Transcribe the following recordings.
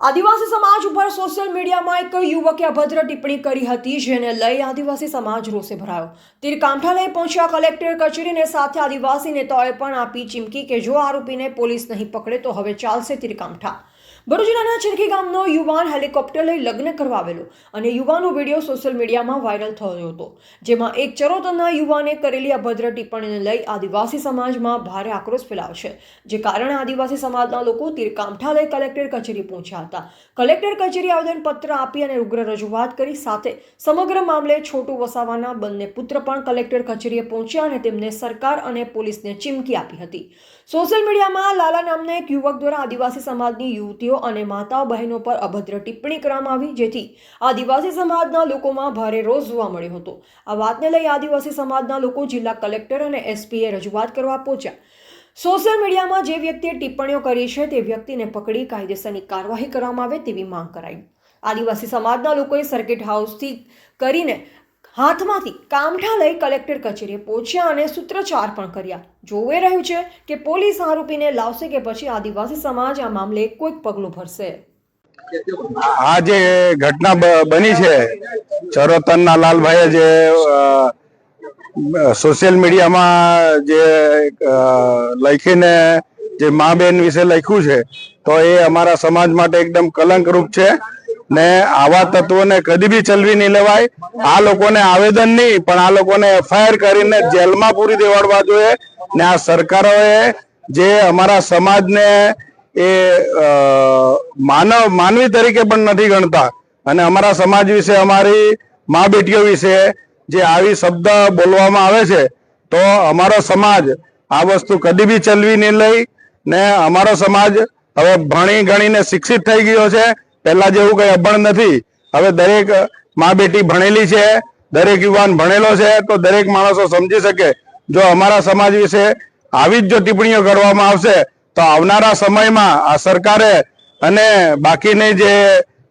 આદિવાસી સમાજ ઉપર સોશિયલ મીડિયામાં એક યુવકે અભદ્ર ટિપ્પણી કરી હતી, જેને લઈ આદિવાસી સમાજ રોષે ભરાયો. તીર કામઠા લઈ પહોંચ્યા કલેક્ટર કચેરીને સાથે આદિવાસી નેતાઓએ પણ આપી ચીમકી કે જો આરોપીને પોલીસ નહીં પકડે તો હવે ચાલશે તીર કામઠા ભરૂચ જિલ્લાના ચરખી ગામનો યુવાન હેલિકોપ્ટર લઈ લગ્ન કરવા આવેલો અને યુવાનો વીડિયો સોશિયલ મીડિયામાં વાયરલ થયો હતો. જેમાં એક ચરોતરના યુવાને કરેલી અભદ્ર ટિપ્પણીને લઈ આદિવાસી સમાજમાં ભારે આક્રોશ ફેલાવશે, જે કારણે આદિવાસી સમાજના લોકો તીરકામઠા લઈ કલેક્ટર કચેરી પહોંચ્યા હતા. કલેક્ટર કચેરી આવેદનપત્ર આપી અને ઉગ્ર રજૂઆત કરી સાથે સમગ્ર મામલે છોટું વસાવાના બંને પુત્ર પણ કલેક્ટર કચેરીએ પહોંચ્યા અને તેમને સરકાર અને પોલીસને ચીમકી આપી હતી. સોશિયલ મીડિયામાં લાલા નામના એક યુવક દ્વારા આદિવાસી સમાજની યુવતીઓ અને માતા બહેનો પર અભદ્ર ટિપ્પણી કરવામાં આવી, જેથી આદિવાસી સમાજના લોકોમાં ભારે રોષ જોવા મળ્યો હતો. આ વાતને લઈ આદિવાસી સમાજના લોકો જિલ્લા કલેક્ટર અને એસપીએ રજૂઆત કરવા પહોંચ્યા. સોશિયલ મીડિયામાં જે વ્યક્તિએ ટિપ્પણીઓ કરી છે તે વ્યક્તિને પકડી કાયદેસરની કાર્યવાહી કરવામાં આવે તેવી માંગ કરાઈ. આદિવાસી સમાજના લોકોએ સર્કિટ હાઉસથી કરીને હાથમાંથી કામઠા લઈ કલેક્ટર કચેરીએ પહોંચ્યા અને સૂત્રોચ્ચાર પણ કર્યા. જોવે રહ્યું છે કે પોલીસ આરોપીને લાવશે કે પછી આદિવાસી સમાજ આ મામલે કોઈક પગલું ભરશે. આ જે ઘટના બની છે, ચરોતરના લાલભાઈએ જે સોશિયલ મીડિયામાં જે લખીને જે મા બેન વિશે લખ્યું છે, તો એ અમારા સમાજ માટે એકદમ કલંકરૂપ છે. ને આવા તત્વોને કદી બી ચલવી નહીં લેવાય. આ લોકોને આવેદન નહીં, પણ આ લોકોને એફઆઈઆર કરીને જેલમાં પૂરી દેવાડવા જોઈએ. ને આ સરકારોએ જે અમારા સમાજને એ માનવ, માનવી તરીકે પણ નથી ગણતા. અને અમારા સમાજ વિશે, અમારી મા બેટીઓ વિશે જે આવી શબ્દ બોલવામાં આવે છે, તો અમારો સમાજ આ વસ્તુ કદી બી ચલવી નહીં લઈ. ને અમારો સમાજ હવે ભણી ગણીને શિક્ષિત થઈ ગયો છે. પહેલા જેવું કઈ અભણ નથી. હવે દરેક મા બેટી ભણેલી છે, દરેક યુવાન ભણેલો છે, તો દરેક માણસો સમજી શકે. જો અમારા સમાજ વિશે આવી જ જો ટિપ્પણીઓ કરવામાં આવશે, તો આવનારા સમયમાં આ સરકારે અને બાકીની જે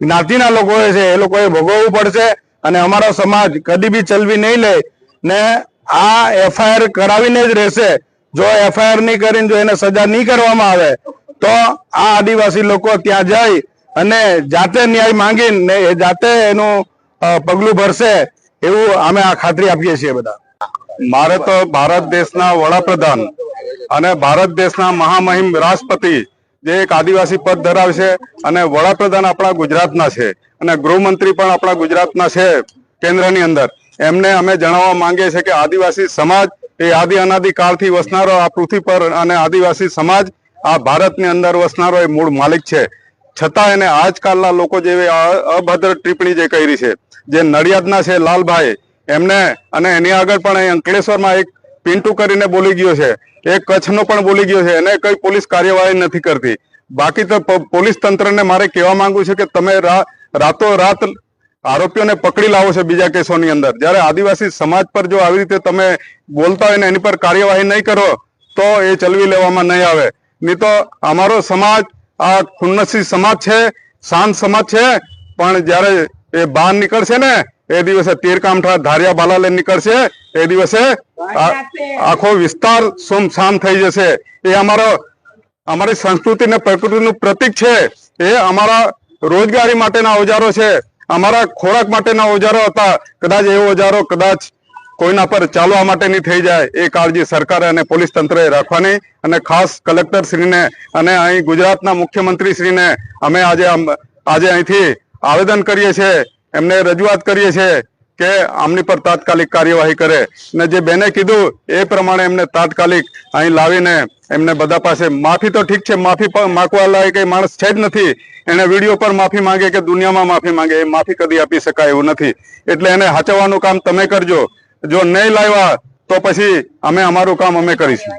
જ્ઞાતિના લોકો છે, એ લોકોએ ભોગવવું પડશે અને અમારો સમાજ કદી બી ચલવી નહીં લે ને આ એફઆઈઆર કરાવીને જ રહેશે. જો એફઆઈઆર નહીં કરીને જો એને સજા નહીં કરવામાં આવે, તો આ આદિવાસી લોકો ત્યાં જઈ અને જાતે ન્યાય માંગીને એ જાતે એનું પગલું ભરશે એવું અમે આ ખાતરી આપીએ છીએ બધા. મારે તો ભારત દેશના વડાપ્રધાન અને ભારત દેશના મહામહિમ રાષ્ટ્રપતિ જે એક આદિવાસી પદ ધરાવે છે અને વડાપ્રધાન આપણા ગુજરાતના છે અને ગૃહમંત્રી પણ આપણા ગુજરાતના છે કેન્દ્રની અંદર, એમને અમે જણાવવા માંગીએ છીએ કે આદિવાસી સમાજ એ આદિ અનાદિ કાળથી વસનારો આ પૃથ્વી પર અને આદિવાસી સમાજ આ ભારતની અંદર વસનારો એ મૂળ માલિક છે. છતાં એને આજકાલના લોકો જેવી અભદ્ર ટિપ્પણી જે કરી છે, જે નડિયાદના છે લાલભાઈ, એમને અને એની આગળ પણ અંકલેશ્વરમાં એક પિન્ટુ કરીને બોલી ગયો છે, એક કચ્છનો પણ બોલી ગયો છે, એને કઈ પોલીસ કાર્યવાહી નથી કરતી. બાકી તો પોલીસ તંત્રને મારે કહેવા માંગુ છે કે તમે રાતો રાત આરોપીઓને પકડી લાવો છો બીજા કેસોની અંદર. જ્યારે આદિવાસી સમાજ પર જો આવી રીતે તમે બોલતા હોય ને એની પર કાર્યવાહી નહીં કરો, તો એ ચલવી લેવામાં નહીં આવે. નહીં તો અમારો સમાજ આ ખુન્નસી સમાજ છે શાંત સમાજ છે પણ જ્યારે એ બહાર નીકળશે ને એ દિવસે તીર કામઠા ધારિયા બાલા લઈને નીકળશે એ દિવસે આખો વિસ્તાર સુમસામ થઈ જશે. એ અમારો અમારી સંસ્કૃતિ અને પ્રકૃતિનું પ્રતીક છે. એ અમારા રોજગારી માટેના ઓજારો છે. અમારા ખોરાક માટેના ઓજારો હતા. કદાચ એ ઓજારો કદાચ કોઈના પર ચાલવા માટેની થઈ જાય એ કાળજી સરકારે અને પોલીસ તંત્રએ રાખવાની અને ખાસ કલેક્ટર શ્રીને અને અહીં ગુજરાતના મુખ્યમંત્રી શ્રીને અમે આજે આજે અહીંથી આવેદન કરીએ છીએ, એમને રજૂઆત કરીએ છીએ કે આમની પર તાત્કાલિક કાર્યવાહી કરે. ને જે બેને કીધું એ પ્રમાણે એમને તાત્કાલિક અહીં લાવીને એમને બધા પાસે માફી તો ઠીક છે, માફી માગવા લાયક માણસ છે જ નથી. એને વીડિયો પર માફી માંગે કે દુનિયામાં માફી માંગે એ માફી કદી આપી શકાય એવું નથી. એટલે એને હાચવવાનું કામ તમે કરજો. જો નહીં લાવ્યા તો પછી અમે અમારું કામ અમે કરીશું.